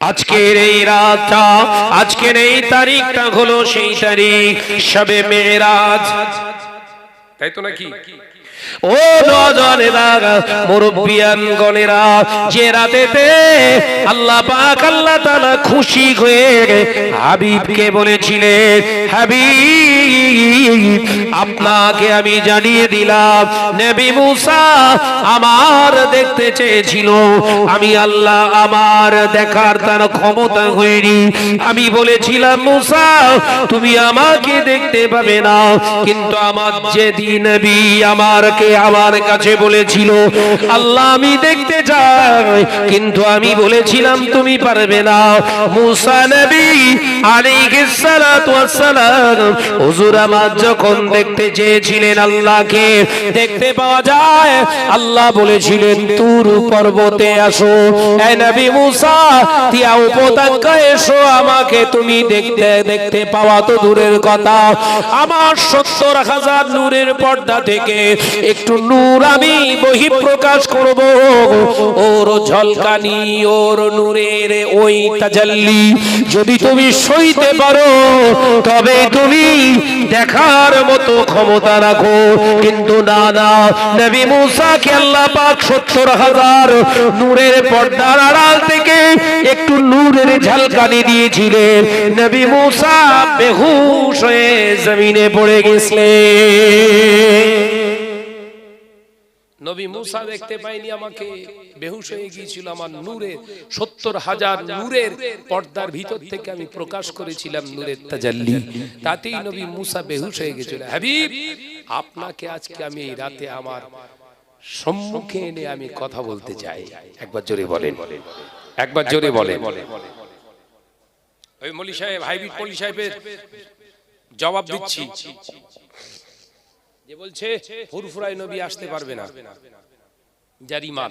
আজকের এই রাতটা আজকের এই তারিখটা হলো সেই তারিখ সবে মেয়েরাজ। তাই তো নাকি? ও নজনেরা মুরব্বিয়ান গনেরা যে রাতেতে আল্লাহ পাক আল্লাহ তাআলা খুশি হয়ে হাবিবকে বলেছিলেন, হাবিব, আপনাকে আমি জানিয়ে দিলাম, নবী মুসা আমার দেখতে চেয়েছিল, আমি আল্লাহ আমার দেখার তার ক্ষমতা হয়নি। আমি বলেছিলাম, মুসা, তুমি আমাকে দেখতে পাবে না, কিন্তু আমার যে দিন নবী আমারকে আমার কাছে বলেছিল, আল্লাহ, আমি দেখতে চাই। কিন্তু আমি বলেছিলাম, তুমি পারবে না। মুসা নবী আলাইহিস সালাতু ওয়াস সালাম হুজুর আমার যখন দেখতে চেয়েছিলেন আল্লাহকে, দেখতে পাওয়া যায়, আল্লাহ বলেছিলেন, তুর পর্বতে আসো, এ নবী তিয়া এসো, আমাকে তুমি দেখতে দেখতে পাওয়া তো দূরের কথা। আমার সত্তর হাজার নূরের পর্দা থেকে একটু নূর আমি বহি প্রকাশ করব। ওর ঝলকানি, ওর নূরের ওই তাজাল্লি। যদি তুমি সইতে পারো। তবে তুমি দেখার মতো ক্ষমতা রাখো। কিন্তু না না নবী মুসাকে আল্লাহ পাক সত্তর হাজার নূরের পর্দার আড়াল থেকে একটু নূরের ঝলকানি দিয়েছিলেন। নবী মুসা বেহুশ হয়ে জমিনে পড়ে গেছিলেন। নবী মুসা দেখতে পাইনি আমাকে বেহুশ হয়ে গিয়েছিল আমার নূরে সত্তর হাজার নূরের পর্দার ভিতর থেকে আমি প্রকাশ করেছিলাম নূরের তাজাল্লি। তাতেই নবী মুসা বেহুশ হয়ে গেছিল। হাবিব আপনাকে আজকে আমি এই রাতে আমার সম্মুখে এনে আমি কথা বলতে চাই। একবার জোরে বলেন। একবার জোরে বলেন। ওই মলি সাহেব হাইব্রিড মলি সাহেবের জবাব দিচ্ছি। যে বলছে ফুরফুরাই নবী আসতে পারবে না। যার ইমান।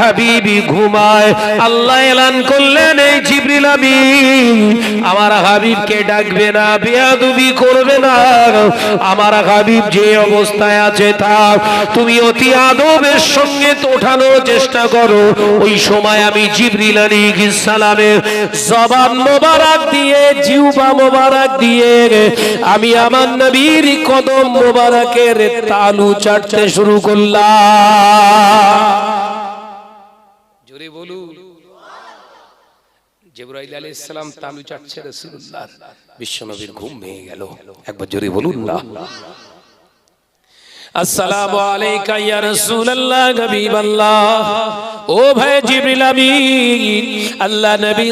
হাবিবি ঘুমায়। আল্লাহ এলান করলেন, এই জিবরিল আমিন, আমার হাবিবকে ডাকবে না, বেয়াদবি করবে না। আমার হাবিব যে অবস্থায় আছে তা তুমি অতি আদবের সঙ্গে ওঠানোর চেষ্টা করো। ওই সময় আমি জিবরিল আলাইহিস সালামের জবান মোবারক দিয়ে, জিহ্বা মোবারক দিয়ে, আমি আমার নবীর কদম মোবারকের তালু চাটতে শুরু করলাম।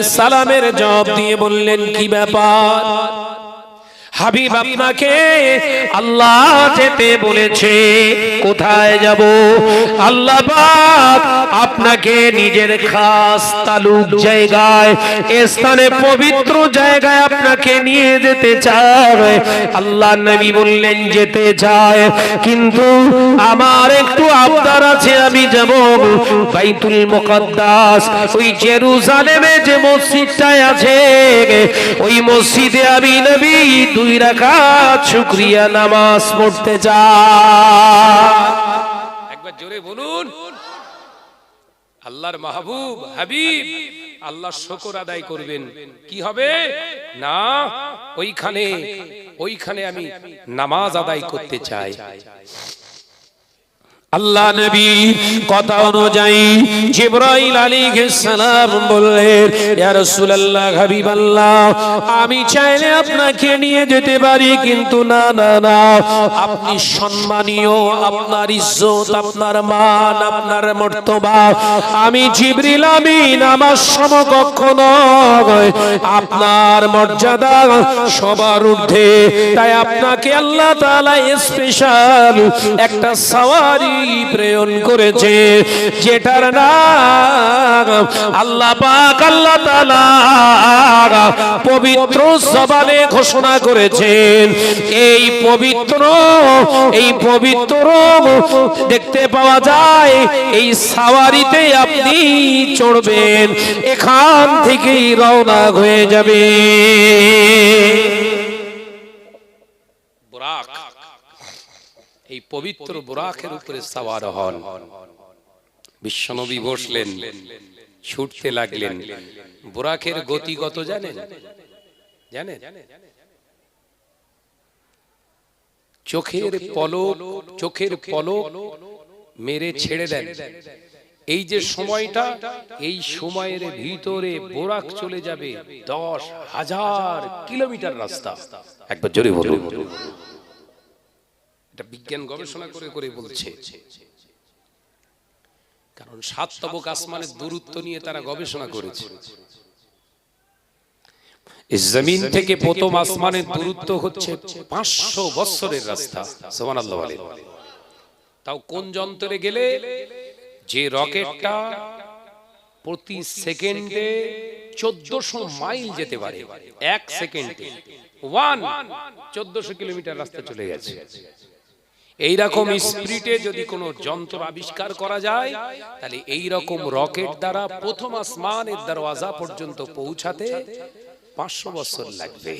সালামের জবাব দিয়ে বললেন কি ব্যাপার? হাবিব আপনাকে আল্লাহ যেতে বলেছে কোথায় যাব? আল্লাহ আপনাকে নিজের খাস তালুক জায়গায় স্থানে পবিত্র জায়গায় আপনাকে নিয়ে যেতে চায়। আল্লাহ নবী বললেন, যেতে চায়। কিন্তু আমার একটু আবদার আছে, আমি যাব বাইতুল মুকদ্দাস, ওই জেরুজালেমে যে মসজিদটায় আছে। ওই মসজিদে আমি নবী দুই রাকাত শুকরিয়া নামাজ পড়তে চাই। একবার জোরে বলুন। আল্লাহর মাহবুব হাবিব আল্লাহ শকর আদায় করবেন। কি হবে? না ওইখানে ওইখানে আমি নামাজ আদায় করতে চাই। আল্লাহ নবী কথা অনুযায়ী জিব্রাইল আলাইহিস সালাম বললেন, ইয়া রাসূলুল্লাহ হাবিবাল্লাহ আমি চাইলে আপনাকে নিয়ে যেতে পারি, কিন্তু না না না। আপনি সম্মানীয়, আপনার ইজ্জত, আপনার মান, আপনার মর্তবা। আমি জিবরিল আমিন, আমার সমকক্ষ নয়। আপনার মর্যাদা সবার ঊর্ধ্বে। তাই আপনাকে আল্লাহ তাআলা স্পেশাল একটা সাওয়ারি প্রেরণ করেছে, যেটার নাম আল্লাহ পাক, আল্লাহ তাআলা পবিত্র জবানে ঘোষণা করেছেন। এই পবিত্র এই পবিত্র দেখতে পাওয়া যায়, এই সাওয়ারিতে আপনি চড়বেন, এখান থেকেই রওনা হয়ে যাবে বুরাক এই পবিত্র বুরাকের উপরে সাওয়ার হন। বিশ্বনবী বসলেন ছুটতে লাগলেন। বুরাকের গতি কত জানেন? জানেন? চোখের পলক চোখের পলক মেরে ছেড়ে দেন। এই যে সময়টা এই সময়ের ভিতরে বোরাক চলে যাবে দশ হাজার কিলোমিটার রাস্তা। একবার জোরে বলুন। এটা বিজ্ঞান গবেষণা করে করে বলছে। কারণ সাত তবক আসমানের দূরত্ব নিয়ে তারা গবেষণা করেছে। জমিন থেকে প্রথম আসমানের দূরত্ব হচ্ছে পাঁচশো বৎসরের রাস্তা। সোমান আল্লাহ তাও কোন যন্ত্রে গেলে? যে রকেটটা প্রতি সেকেন্ডে চোদ্দশো মাইল যেতে পারে। এক সেকেন্ডে। ওয়ান চোদ্দশো কিলোমিটার রাস্তা চলে গেছে। এইরকম স্পিরিটে যদি কোনো যন্ত্র আবিষ্কার করা যায় তাহলে এই রকম রকেট দ্বারা প্রথম আসমানের দরওয়াজা পর্যন্ত পৌঁছাতে পাঁচশো বছর লাগবে।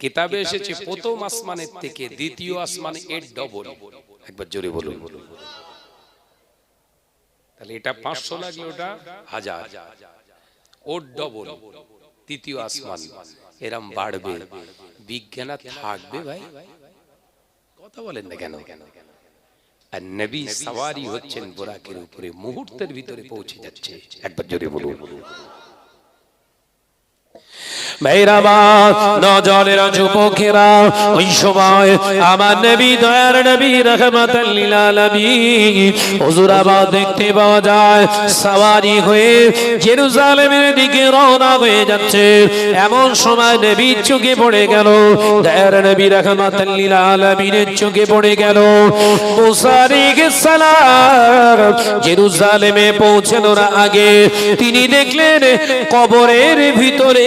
কিতাবে এসেছে প্রথম আসমানের থেকে দ্বিতীয় আসমানে এর ডবল একবার জোরে বলুন। তাহলে এটা পাঁচশো লাগলে ওটা হাজার। ওর ডবল তৃতীয় আসমান। এরম বাড়বে। বিজ্ঞান থাকবে ভাই। কথা বলেন না কেন? আর নবী সওয়ারি হচ্ছেন বোরাকের উপরে মুহূর্তের ভিতরে পৌঁছে যাচ্ছে। একবার জোরে বলুন। মেহরাবাদ, নজরের যুবকেরা, ওই সময় আমার নবী, দয়ার নবী রহমাতাল লিল দেখতে পাওয়া যায়, সাওয়ারি হয়ে জেরুজালেমের দিকে রওনা হয়ে যাচ্ছে। এমন সময় নবীর চোখে পড়ে গেল, দয়ার নবী রহমাতাল লিল আলামিনের চোখে পড়ে গেল। মুসা আলাইহিস সালাম জেরুজালেমে পৌঁছানোর আগে তিনি দেখলেন কবরের ভিতরে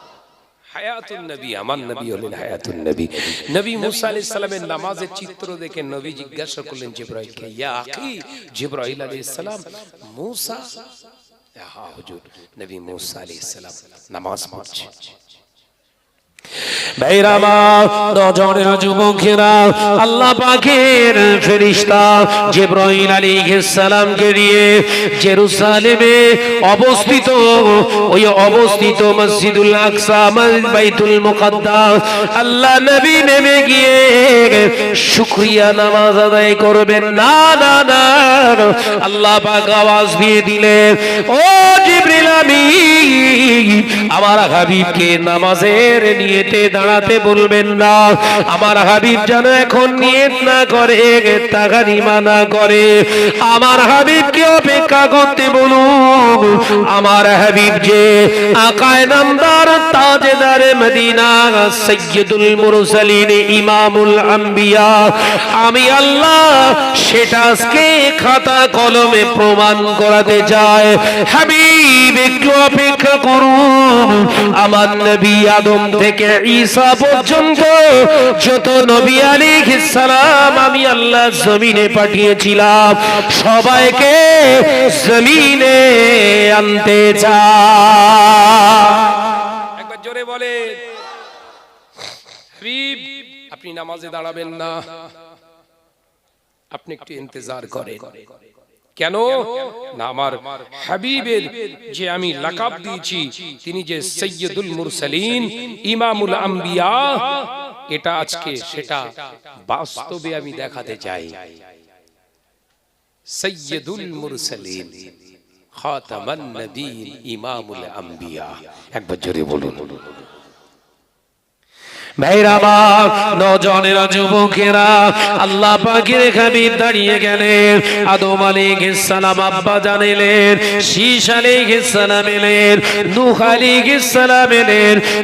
হায়াতুন নবী আমার নবী হলেন হায়াতুন নবী। নবী মুসা আলাইহিস সালামের নামাজের চিত্র দেখে নবী জিজ্ঞাসা করলেন জিব্রাইলকে ইয়া আখি জিব্রাইল আলাইহিস সালাম মুসা? হ্যাঁ হুজুর নবী মুসা আলাইহিস সালাম নামাজ পড়ছে। ভাইরামা অবস্থিত, ওই অবস্থিত মসজিদুল বাইতুল আল্লাহ নবী নেমে গিয়ে শুকরিয়া নামাজ আদায় করবেন। না না না আল্লাহ পাক আওয়াজ দিয়ে দিলেন, ও জিবরিল আমিন, আমার হাবিবকে নামাজের নিয়েতে দাঁড়াতে বলবেন না। আমার হাবিব যেন এখন নিয়ত না করে, তাগানি মানা করে। আমার হাবিবকে অপেক্ষা করতে বলুন। আমার হাবিব যে আকায় নামদার, তাজেদার মদিনা, সৈয়দুল মুরসালিন, ইমামুল আম্বিয়া। আমি আল্লাহ সেটা আজকে খাতা কলমে প্রমাণ করাতে চাই। হাবিব, একটু অপেক্ষা করুন। আমার নবী আদম থেকে ঈসা পর্যন্ত যত নবী আলী সালাম আমি আল্লাহ জমিনে পাঠিয়েছিলাম, সবাইকে জমিনে আনতে চাই একবার জোরে বলে আপনি নামাজে দাঁড়াবেন না। আপনি একটু ইন্তজার করেন। কেন? না আমার হাবিবের যে আমি লাকাব দিয়েছি তিনি যে সৈয়দুল মুরসালিন ইমামুল আম্বিয়া এটা আজকে সেটা বাস্তবে আমি দেখাতে চাই। সৈয়দুল মুরসালিন খাতামান নবীন ইমামুল আম্বিয়া। একবার জোরে বলুন।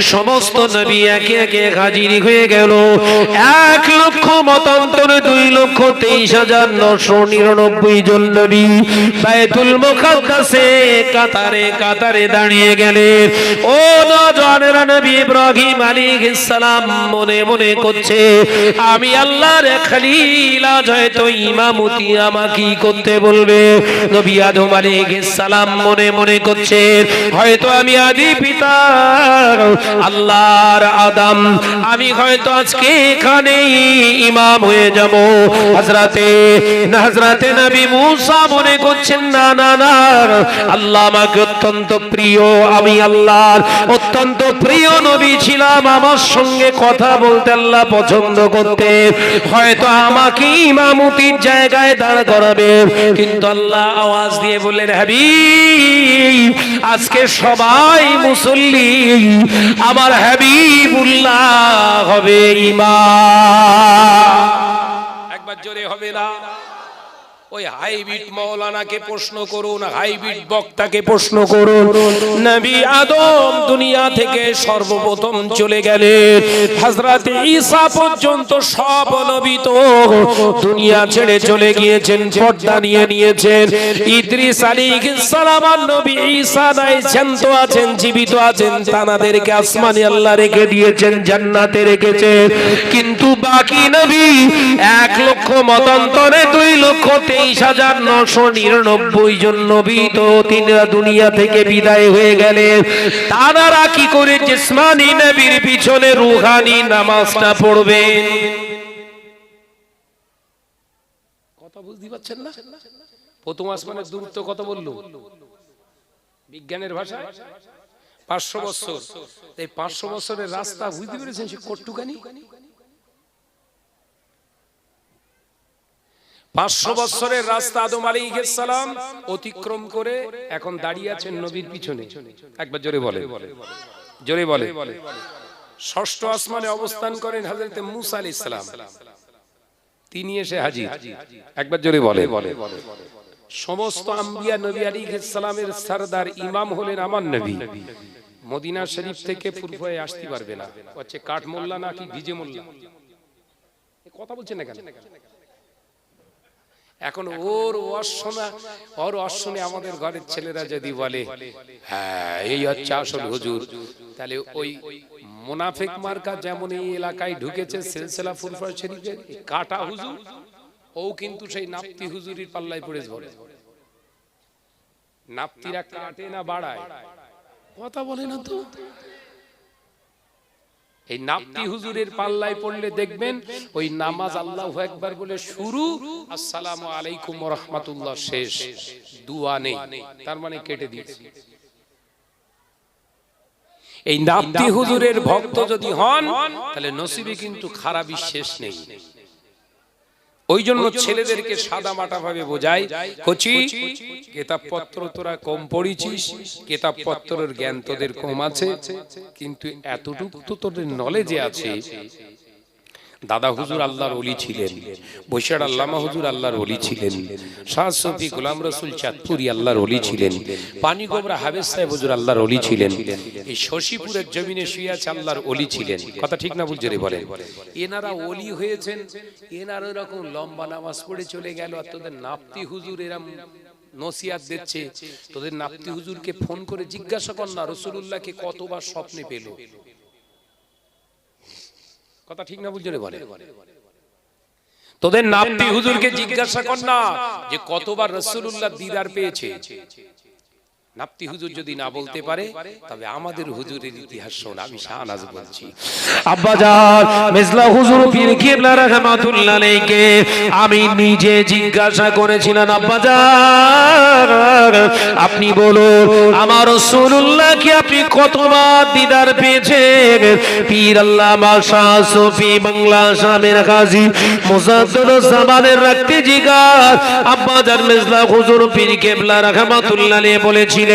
সমস্ত নবী একে একে হাজির হয়ে গেল। এক লক্ষ মতান্তর দুই লক্ষ তেইশ হাজার নশো নিরানব্বই জন নবী বায়তুল মুকাদ্দাসে কাতারে কাতারে দাঁড়িয়ে গেলেন। ও নজনেরা নবী ইব্রাহিম আলাইহিস সালাম মনে মনে করছে। আমি আল্লাহর খলিল আজ হয়তো ইমামতি আমাকে করতে বলবে? নবী আদম আলাইহিস সালাম মনে মনে করছে, হয়তো আমি আদি পিতা, আল্লাহর আদম। আমি হয়তো আজকে এখানেই ইমাম হয়ে যাব। হযরতে না হযরতে নবী মুসা মনে করছেন, না না না, আল্লাহ আমাকে অত্যন্ত প্রিয়। আমি আল্লাহর অত্যন্ত প্রিয় নবী ছিলাম। আমার সঙ্গে কথা বলতে আল্লাহ পছন্দ করতে। হয়তো আমাকে ইমামতির জায়গায় দাঁড় করাবে। কিন্তু আল্লাহ আওয়াজ দিয়ে বললেন হাবি আজকে সবাই মুসল্লি, আমার হাবিবুল্লাহ হবে ইমাম। একবার জোরে হবে না। ওই হাইব্রিড মৌলানাকে প্রশ্ন করুন হাইব্রিড বক্তাকে প্রশ্ন করুন। নবী আদম দুনিয়া থেকে সর্বপ্রথম চলে গেলেন হযরত ঈসা পর্যন্ত সব নবী তো দুনিয়া ছেড়ে চলে গিয়েছেন পর্দা নিয়ে নিয়েছেন। ইদ্রিস আলাইহিস সালাম আর নবী ঈসা নাই জ্যান্ত আছেন জীবিত আছেন তানাদেরকে আসমানে আল্লাহ রেখে দিয়েছেন জান্নাতে রেখেছেন কিন্তু বাকি নবী এক লক্ষ মতান্তরে দুই লক্ষ তেইশ হাজার নশো নিরানব্বই জন নবী তো তিনরা দুনিয়া থেকে বিদায় হয়ে গেলেন তারা কি করে জিসমানি নবীর পিছনে রুহানি নামাজটা পড়বেন পাঁচশো বছরের রাস্তা বুঝতে পেরেছেন সে কটুকানি পাঁচশো বছরের রাস্তা আদম আলী সালাম অতিক্রম করে এখন দাঁড়িয়ে আছেন নবীর পিছনে। একবার জোরে বলে জোরে বলে ষষ্ঠ আসমানে অবস্থান করেন হাজরতে মুসা আলী ইসলাম তিনি এসে হাজির। একবার জোরে বলে বলে সমস্ত আম্বিয়া নবী আলী সালামের সরদার ইমাম হলেন আমার নবী। মদিনা শরীফ থেকে পূর্ব হয়ে আসতে পারবে না। হচ্ছে কাঠ মোল্লা নাকি ভিজে মোল্লা? কথা বলছেন না কেন? এখন ওর অশ্বনা ওর অশ্বনে আমাদের ঘরের ছেলেরা যদি বলে হ্যাঁ এই হচ্ছে আসল হুজুর। তাহলে ওই মোনাফেক মার্কা যেমন এই এলাকায় ঢুকেছে সিলসিলা ফুলফা শরীফের কাটা হুজুর ও কিন্তু সেই নাপ্তি হুজুরির পাল্লায় পড়ে ধরে। নাপ্তিরা কাটে না বাড়ায়। কথা বলে না তো? এই নাপ্তি হুজুরের পাল্লায় পড়লে দেখবেন ওই নামাজ আল্লাহ একবার বলে শুরু, আসসালাম আলাইকুম রহমাতুল্লাহ, শেষ। দুয়া নেই, তার মানে কেটে দিয়েছে। এই নাপ্তি হুজুরের ভক্ত যদি হন, তাহলে নসিবে কিন্তু খারাপই শেষ নেই। ওই জন্য ছেলেদেরকে সাদা মাটা ভাবে বোঝাই। কচি কেতাব পত্র তোরা কম পড়িছিস কেতাব পত্রের জ্ঞান তোদের কম আছে। কিন্তু এতটুকু তো তোদের নলেজে আছে। দাদা হুজুর আল্লাহর অলি ছিলেন বৈশার আল্লামা হুজুর আল্লাহর অলি ছিলেন, শাহ সফি গোলাম রসুল চাঁদপুরি আল্লাহর অলি ছিলেন, পানি গোবরা হাবেজ সাহেব হুজুর আল্লাহর অলি ছিলেন, এই শশীপুরের জমিনে শুয়ে আছে আল্লাহর অলি ছিলেন। কথা ঠিক না বুঝছে রে বলেন। এনারা অলি হয়েছেন, এনারা এরকম লম্বা নামাজ পড়ে চলে গেল, আর তোদের নাপ্তি হুজুর এরম নসিয়াত দিচ্ছে, তোদের নাপ্তি হুজুরকে ফোন করে জিজ্ঞাসা কর না রসুল্লাহকে কতবার স্বপ্নে পেল? কথা ঠিক না বুঝলে বলে। তোদের নাপতি হুজুরকে জিজ্ঞাসা কর না যে কতবার রসুল্লাহ দিদার পেয়েছে। নাপ্তি হুজুর যদি না বলতে পারে তবে আমাদের হুজুরের ইতিহাস শোন আমি শাহনাজ বলছি আব্বাজান মেজলা হুজুর পীর কিবলা রাহমাতুল্লাহ আলাইকে আমি নিজে জিজ্ঞাসা করেছিলাম আব্বাজান আপনি বলুন আমার রাসূলুল্লাহ কি আপনি কতবার দিদার পেয়েছেন? পীর আল্লামা শাহ সুফি বাংলা শামের গাজী মুজাদ্দিদ জামানের রাখতে জিগার আব্বাজান মেজলা হুজুর পীর কিবলা রাহমাতুল্লাহ আলাইহি বলেছিলেন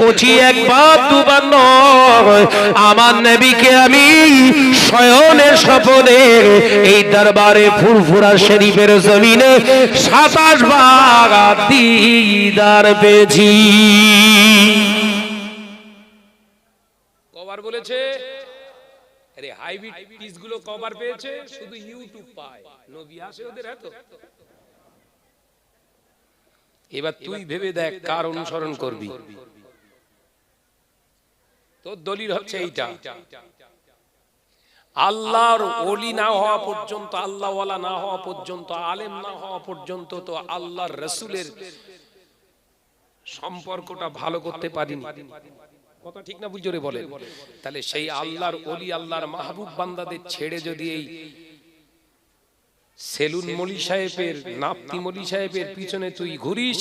কোচি একবার দুবার নয়। আমার নবীকে আমি শয়ন স্বপনে এই দরবারে ফুরফুরা শরীফের জমিনে সাতাশ বার দিদার পেয়েছি। কভার বলেছে? আরে হাইব্রিড পিসগুলো কভার পেয়েছে? শুধু ইউটিউব পায়। নবী আসে ওদের এত এবার তুই ভেবে দেখ কার অনুসরণ করবি। তোর দলিল হচ্ছে এইটা। আল্লাহর ওলি না হওয়া পর্যন্ত আল্লাহওয়ালা না হওয়া পর্যন্ত আলেম না হওয়া পর্যন্ত তো আল্লাহর রসুলের সম্পর্কটা ভালো করতে পারিনি। কথা ঠিক না বুঝরে বলে তাহলে সেই আল্লাহর ওলি আল্লাহর মাহবুব বান্দাদের ছেড়ে যদি এই সেলুন মলি সাহেবের নাপতি মলি সাহেবের পিছনে তুই ঘুরিস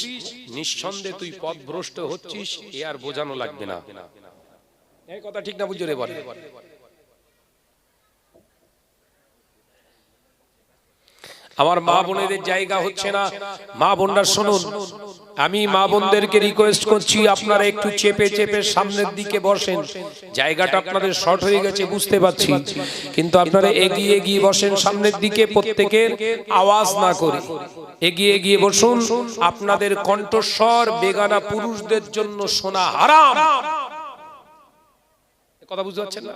নিঃসন্দেহে তুই পথভ্রষ্ট হচ্ছিস এ আর বোঝানো লাগবে না। এই কথা ঠিক না বুঝরে বলে। আমার মা বোনেদের জায়গা হচ্ছে না। মা বোনরা শুনুন। আমি মা বোনদেরকে রিকোয়েস্ট করছি, আপনারা একটু চেপে চেপে সামনের দিকে বসেন। জায়গাটা আপনাদের শর্ট হয়ে গেছে, বুঝতে পারছি। কিন্তু আপনারা এগিয়ে এগিয়ে বসেন সামনের দিকে, প্রত্যেকের আওয়াজ না করে। এগিয়ে এগিয়ে বসুন, আপনাদের কণ্ঠস্বর বেগানা পুরুষদের জন্য শোনা হারাম। কথা বুঝতে পারছেন না?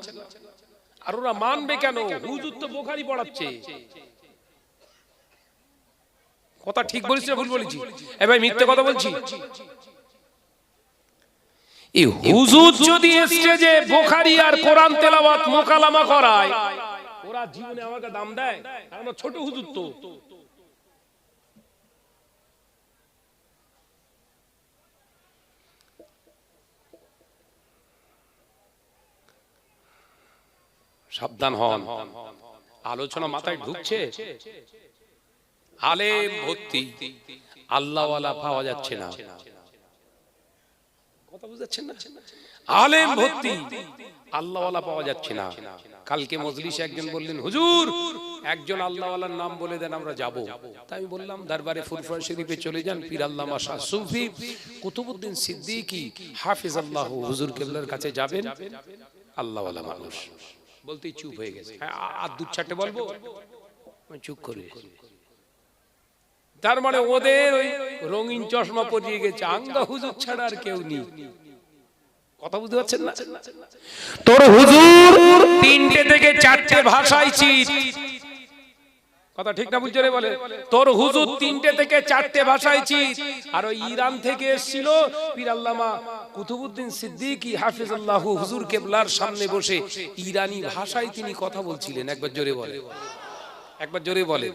আর ওরা মানবে কেন? হুজুর তো বোখারি পড়াচ্ছে। কথা ঠিক বলিস না ভুল বলেছি এ ভাই মিথ্যে কথা বলছি? এই হুজুর যদি স্টেজে বোখারি আর কোরআন তেলাওয়াত মোকালামা করায়। ওরা জীবনে আমাকে দাম দেয়? আমরা ছোট হুজুর তো। সাবধান হন। আলোচনা মাথায় ঢুকছে? আলেম, ভর্তি। আল্লাহওয়ালা পাওয়া যাচ্ছে না। কথা বুঝাচ্ছেন না? আলেম, ভর্তি। আল্লাহওয়ালা পাওয়া যাচ্ছে না। কালকে মজলিসে একজন বললেন, হুজুর, একজন আল্লাহওয়ালার নাম বলে দেন, আমরা যাব। তাই আমি বললাম, দরবারে ফুরফুরা শরীফে চলে যান, পীর আল্লামা শাহ সুফি কুতুবউদ্দিন সিদ্দিকী হাফিজ আল্লাহ হুজুর কেবলার কাছে যাবেন। আল্লাহওয়ালা মানুষ। বলতেই চুপ হয়ে গেছে। হ্যাঁ আর দু চারটে বলব চুপ করে। তার মানে ওদের ওই রঙিন চশমা পরিয়ে গেছে। আঙ্গা হুজুর ছাড়া আর কেউ নেই। কথা বুঝতে পারছেন না? তোর হুজুর তিনটে থেকে চারটে ভাষায় চিত কথা ঠিক না বুঝছে রে বলে? তোর হুজুর তিনটে থেকে চারটে ভাষায় চিত আর ওই ইরান থেকে এসেছিল পীর আল্লামা কুতুবউদ্দিন সিদ্দিকী হাফিজাল্লাহ হুজুর কেবলার সামনে বসে ইরানি ভাষায় তিনি কথা বলছিলেন। একবার জোরে বলে। একবার জোরে বলে।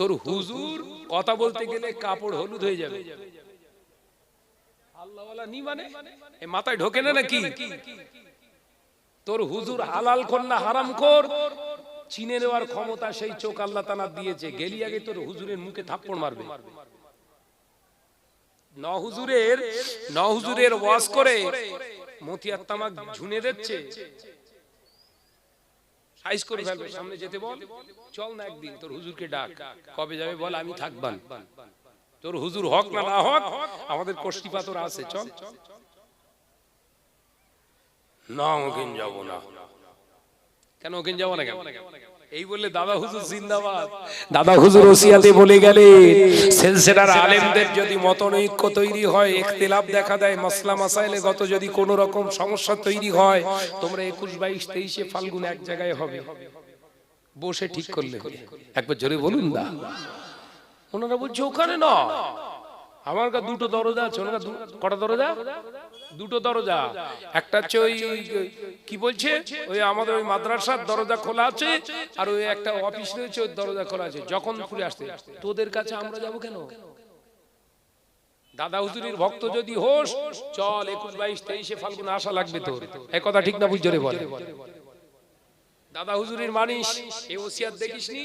তোর হুজুর কথা বলতে গেলে কাপড় হলুদ হয়ে যাবে। মানে? মাথায় ঢোকে না নাকি? তোর হুজুর হালাল কর হারাম কর চিনে নেওয়ার ক্ষমতা সেই চোখ আল্লাহ তালা দিয়েছে। গেলি আগে তোর হুজুরের মুখে থাপ্পড় মারবে। ন হুজুরের ন ওয়াজ করে মতিয়ার তামাক ঝুনে দিচ্ছে। সাইজ করে ফেলবে সামনে যেতে বল চল না একদিন তোর হুজুরকে ডাক। কবে যাবে বল আমি থাকবান। তোর হুজুর হক না না হক আমাদের কষ্টিপাতর আছে চল। না ওখানে যাব না। কেন ওখানে যাব না কেন? এই বললে দাদা হুজুর জিন্দাবাদ। দাদা হুজুর ওসিয়াতে বলে গেলে সেলসেলার আলেমদের যদি মতনৈক্য তৈরি হয় ইখতিলাফ দেখা দেয়, মাসলা মাসাইলে গত যদি কোনো রকম সমস্যা তৈরি হয়, তোমরা একুশ, বাইশ, তেইশে ফাল্গুন এক জায়গায় হবে। বসে ঠিক করলে। একবার জোরে বলুন না। ওনারা বলছে, ওখানে না আমার কাছে দুটো দরজা আছে, ওনার কটা দরজা? দুটো দরজা। একটা হচ্ছে ওই কি বলছে? ওই আমাদের ওই মাদ্রাসার দরজা খোলা আছে, আর ওই একটা অফিস রয়েছে, ওই দরজা খোলা আছে। যখন খুলে আসতে, তোদের কাছে আমরা যাব কেন? দাদা হুজুরির ভক্ত যদি হোস, চল একুশ বাইশ তেইশে ফাল্গুন আসা লাগবে তোর। এই কথা ঠিক না বুঝরে বলে। দাদা হুজুরির মানিস এই ওসিয়াত দেখিসনি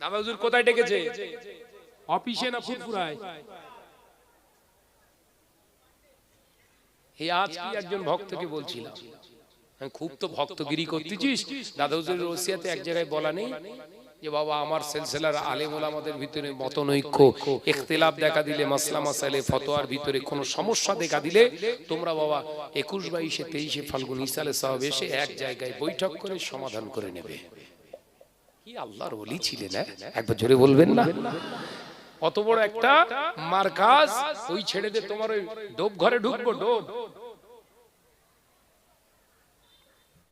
দাদা হুজুর কোথায় ডেকেছে? অফিসে না ফুরফুরায়? এই আজ কি একজন ভক্তকে বলছিলাম? আমি খুব তো ভক্তগিরি করতেছিস। দাদা হুজুরের ওসিয়াতে এক জায়গায় বলা নেই যে, বাবা, আমার সিলসিলার আলেম ওলামাদের ভিতরে মতনৈক্য ইখতিলাফ দেখা দিলে, মাসলা মাসাইলে, ফতোয়ার ভিতরে কোনো সমস্যা দেখা দিলে, তোমরা বাবা, একুশ বাইশে, তেইশে ফাল্গুন ইসালে সাহেব এসে এক জায়গায় বৈঠক করে সমাধান করে নেবে। কি আল্লাহর ওলি ছিলেন হ্যাঁ? একবার জোরে বলবেন না? অত বড় একটা মার্কাজ ওই ছেড়ে দিয়ে তোমার ওই ডোব ঘরে ঢুকবো ডোব